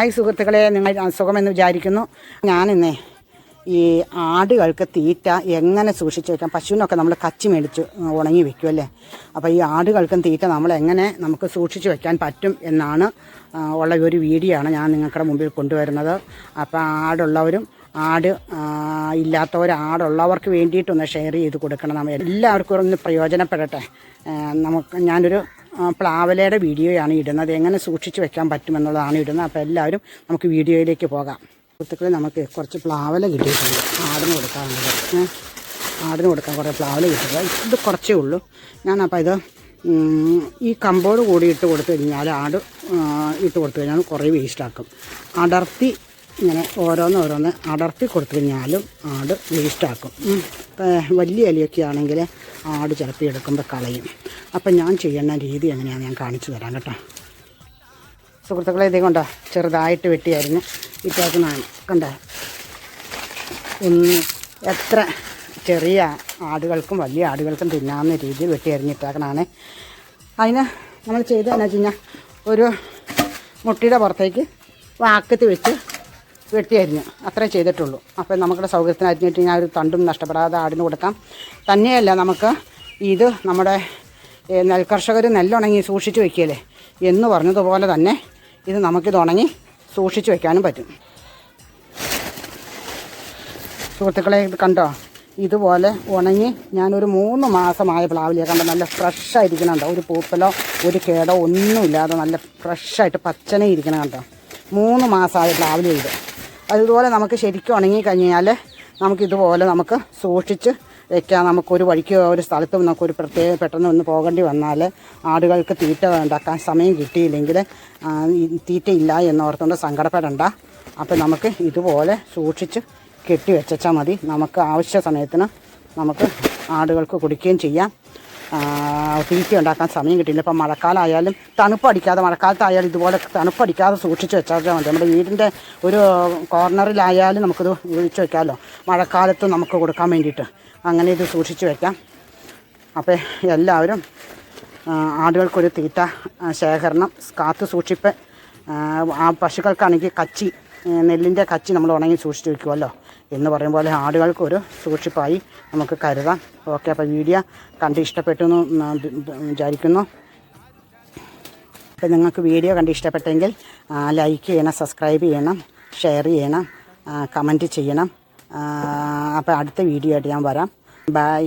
Hi സുഹൃത്തുക്കളെ നിങ്ങൾ സുഖമെന്ന് വിചാരിക്കുന്നു. ഞാനിന്നേ ഈ ആടുകൾക്ക് തീറ്റ എങ്ങനെ സൂക്ഷിച്ച് വെക്കാം? പശുവിനൊക്കെ നമ്മൾ കച്ചി മേടിച്ച് ഉണങ്ങി വെക്കുമല്ലേ അപ്പോൾ ഈ ആടുകൾക്കും തീറ്റ നമ്മൾ എങ്ങനെ നമുക്ക് സൂക്ഷിച്ച് വെക്കാൻ പറ്റും എന്നാണ് ഉള്ള ഒരു വീഡിയോ ആണ് ഞാൻ നിങ്ങളുടെ മുമ്പിൽ കൊണ്ടുവരുന്നത്. അപ്പോൾ ആടുള്ളവരും ആട് ഇല്ലാത്തവർ ആടുള്ളവർക്ക് വേണ്ടിയിട്ടൊന്ന് ഷെയർ ചെയ്ത് കൊടുക്കണം. നമ്മൾ എല്ലാവർക്കും ഒന്ന് പ്രയോജനപ്പെടട്ടെ. നമുക്ക് ഞാനൊരു പ്ലാവലയുടെ വീഡിയോയാണ് ഇടുന്നത്. എങ്ങനെ സൂക്ഷിച്ച് വെക്കാൻ പറ്റുമെന്നുള്ളതാണ് ഇടുന്നത്. അപ്പോൾ എല്ലാവരും നമുക്ക് വീഡിയോയിലേക്ക് പോകാം. സുഹൃത്തുക്കളെ നമുക്ക് കുറച്ച് പ്ലാവല കിട്ടിയിട്ടുണ്ട്. ആടിന് കൊടുക്കാറുണ്ട് ആടിന് കൊടുക്കാൻ കുറേ പ്ലാവല കിട്ടുക ഇത് കുറച്ചേ ഉള്ളൂ. ഞാനപ്പോൾ ഇത് ഈ കമ്പോട് കൂടി ഇട്ട് കൊടുത്തു കഴിഞ്ഞാൽ ആട് ഇട്ട് കൊടുത്തു കഴിഞ്ഞാൽ കുറേ വേസ്റ്റാക്കും അടർത്തി ഇങ്ങനെ ഓരോന്ന് ഓരോന്ന് അടർത്തി കൊടുത്തു കഴിഞ്ഞാലും ആട് വേസ്റ്റാക്കും. വലിയ ഇലയൊക്കെ ആണെങ്കിൽ ആട് ചിലപ്പോൾ എടുക്കുമ്പോൾ കളയും. അപ്പം ഞാൻ ചെയ്യുന്ന രീതി എങ്ങനെയാണെന്ന് ഞാൻ കാണിച്ചു തരാം കേട്ടോ. സുഹൃത്തുക്കളെ ഇതേ കൊണ്ടോ? ചെറുതായിട്ട് വെട്ടിയായിരുന്നു. ഇറ്റാക്കുന്ന കണ്ടോ? ഒന്ന് എത്ര ചെറിയ ആടുകൾക്കും വലിയ ആടുകൾക്കും തിന്നാവുന്ന രീതിയിൽ വെട്ടി അരിഞ്ഞിട്ടേക്കണാണ് അതിന് നമ്മൾ ചെയ്തതെന്ന് വെച്ച് കഴിഞ്ഞാൽ ഒരു മുട്ടിയുടെ പുറത്തേക്ക് വാക്കത്ത് വെച്ച് വെട്ടി അരിഞ്ഞു അത്രേ ചെയ്തിട്ടുള്ളൂ. അപ്പോൾ നമുക്കുടെ സൗകര്യത്തിന് അരിഞ്ഞിട്ട് ഒരു തണ്ടും നഷ്ടപ്പെടാതെ ആടിന് കൊടുക്കാം. തന്നെയല്ല നമുക്ക് ഇത് നമ്മുടെ നെൽകർഷകർ നെല്ലുണങ്ങി സൂക്ഷിച്ച് വയ്ക്കുകയല്ലേ എന്ന് പറഞ്ഞതുപോലെ തന്നെ ഇത് നമുക്കിത് ഉണങ്ങി സൂക്ഷിച്ച് വയ്ക്കാനും പറ്റും. സുഹൃത്തുക്കളെ ഇത് കണ്ടോ? ഇതുപോലെ ഉണങ്ങി ഞാനൊരു മൂന്ന് മാസമായ പ്ലാവിലെ കണ്ടോ? നല്ല ഫ്രഷ് ഫ്രഷായിരിക്കണുണ്ടോ ഒരു പൂപ്പലോ ഒരു കേടോ ഒന്നുമില്ലാതെ നല്ല ഫ്രഷായിട്ട് പച്ചനെ ഇരിക്കണം കണ്ടോ? മൂന്ന് മാസമായ പ്ലാവിലെ ഇത്. അതുപോലെ നമുക്ക് ശരിക്കും ഉണങ്ങിക്കഴിഞ്ഞാൽ നമുക്കിതുപോലെ നമുക്ക് സൂക്ഷിച്ച് വെക്കാം. നമുക്കൊരു വഴിക്ക് ഒരു സ്ഥലത്ത് നമുക്കൊരു പ്രത്യേക പെട്ടെന്ന് ഒന്ന് പോകേണ്ടി വന്നാൽ ആടുകൾക്ക് തീറ്റ ഉണ്ടാക്കാൻ സമയം കിട്ടിയില്ലെങ്കിൽ തീറ്റയില്ല എന്നോർത്തുകൊണ്ട് സങ്കടപ്പെടണ്ട. അപ്പോൾ നമുക്ക് ഇതുപോലെ സൂക്ഷിച്ച് കെട്ടി വെച്ചാൽ മതി. നമുക്ക് ആവശ്യ സമയത്തിന് നമുക്ക് ആടുകൾക്ക് കുടിക്കുകയും ചെയ്യാം. തീറ്റ ഉണ്ടാക്കാൻ സമയം കിട്ടിയില്ല. ഇപ്പം മഴക്കാലമായാലും തണുപ്പടിക്കാതെ മഴക്കാലത്തായാലും ഇതുപോലെ തണുപ്പടിക്കാതെ സൂക്ഷിച്ച് വെച്ചാൽ മതി. നമ്മുടെ വീടിന്റെ ഒരു കോർണറിലായാലും നമുക്കിത് ഒഴിച്ച് വെക്കാമല്ലോ. മഴക്കാലത്ത് നമുക്ക് കൊടുക്കാൻ വേണ്ടിയിട്ട് അങ്ങനെ ഇത് സൂക്ഷിച്ച് വെക്കാം. അപ്പോൾ എല്ലാവരും ആടുകൾക്കൊരു തീറ്റ ശേഖരണം കാത്തു സൂക്ഷിപ്പ് ആ, പശുക്കൾക്കാണെങ്കിൽ കച്ചി നെല്ലിന്റെ കച്ചി നമ്മൾ ഉണങ്ങി സൂക്ഷിച്ച് വെക്കുമല്ലോ എന്ന് പറയും പോലെ ആടുകൾക്ക് ഒരു സൂക്ഷിപ്പായി നമുക്ക് കരുതാം. ഓക്കെ അപ്പോൾ വീഡിയോ കണ്ട് ഇഷ്ടപ്പെട്ടു എന്ന് വിചാരിക്കുന്നു. അപ്പോൾ നിങ്ങൾക്ക് വീഡിയോ കണ്ട് ഇഷ്ടപ്പെട്ടെങ്കിൽ ലൈക്ക് ചെയ്യണം സബ്സ്ക്രൈബ് ചെയ്യണം ഷെയർ ചെയ്യണം കമന്റ് ചെയ്യണം. അപ്പോൾ അടുത്ത വീഡിയോ ആയിട്ട് ഞാൻ വരാം. ബൈ